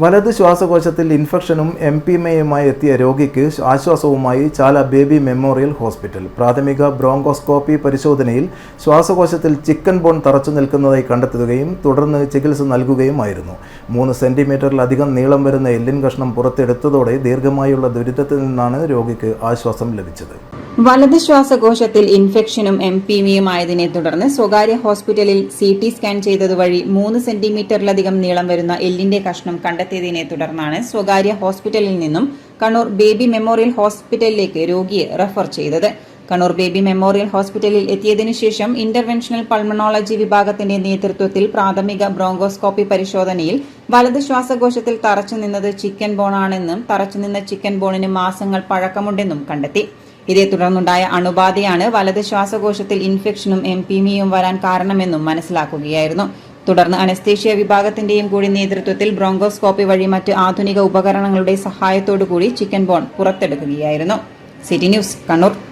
വലത് ശ്വാസകോശത്തിൽ ഇൻഫെക്ഷനും M P എമ്മയുമായി എത്തിയ രോഗിക്ക് ആശ്വാസവുമായി ചാല ബേബി മെമ്മോറിയൽ ഹോസ്പിറ്റൽ. പ്രാഥമിക ബ്രോങ്കോസ്കോപ്പി പരിശോധനയിൽ ശ്വാസകോശത്തിൽ ചിക്കൻ ബോൺ തറച്ചു നിൽക്കുന്നതായി കണ്ടെത്തുകയും തുടർന്ന് ചികിത്സ നൽകുകയുമായിരുന്നു. മൂന്ന് സെന്റിമീറ്ററിലധികം നീളം വരുന്ന എല്ലിൻ കഷ്ണം പുറത്തെടുത്തതോടെ ദീർഘമായുള്ള ദുരിതത്തിൽ നിന്നാണ് രോഗിക്ക് ആശ്വാസം ലഭിച്ചത്. വലത് ശ്വാസകോശത്തിൽ ഇൻഫെക്ഷനും എം പി വിയും ആയതിനെ തുടർന്ന് സ്വകാര്യ ഹോസ്പിറ്റലിൽ സി ടി സ്കാൻ ചെയ്തതുവഴി മൂന്ന് സെന്റിമീറ്ററിലധികം നീളം വരുന്ന എല്ലിന്റെ കഷ്ണം കണ്ടെത്തിയതിനെ തുടർന്നാണ് സ്വകാര്യ ഹോസ്പിറ്റലിൽ നിന്നും കണ്ണൂർ ബേബി മെമ്മോറിയൽ ഹോസ്പിറ്റലിലേക്ക് രോഗിയെ റഫർ ചെയ്തത്. കണ്ണൂർ ബേബി മെമ്മോറിയൽ ഹോസ്പിറ്റലിൽ എത്തിയതിനു ശേഷം ഇന്റർവെൻഷണൽ പൾമണോളജി വിഭാഗത്തിന്റെ നേതൃത്വത്തിൽ പ്രാഥമിക ബ്രോങ്കോസ്കോപ്പി പരിശോധനയിൽ വലത് ശ്വാസകോശത്തിൽ തറച്ചു നിന്നത് ചിക്കൻ ബോണാണെന്നും തറച്ചു നിന്ന ചിക്കൻ ബോണിന് മാസങ്ങൾ പഴക്കമുണ്ടെന്നും കണ്ടെത്തി. ഇതേ തുടർന്നുണ്ടായ അണുബാധയാണ് വലത് ശ്വാസകോശത്തിൽ ഇൻഫെക്ഷനും എം പിമിയും വരാൻ കാരണമെന്നും മനസ്സിലാക്കുകയായിരുന്നു. തുടർന്ന് അനസ്തേഷ്യ വിഭാഗത്തിന്റെയും കൂടി നേതൃത്വത്തിൽ ബ്രോങ്കോസ്കോപ്പി വഴി മറ്റ് ആധുനിക ഉപകരണങ്ങളുടെ സഹായത്തോടു കൂടി chicken bone പുറത്തെടുക്കുകയായിരുന്നു. City news Kannur.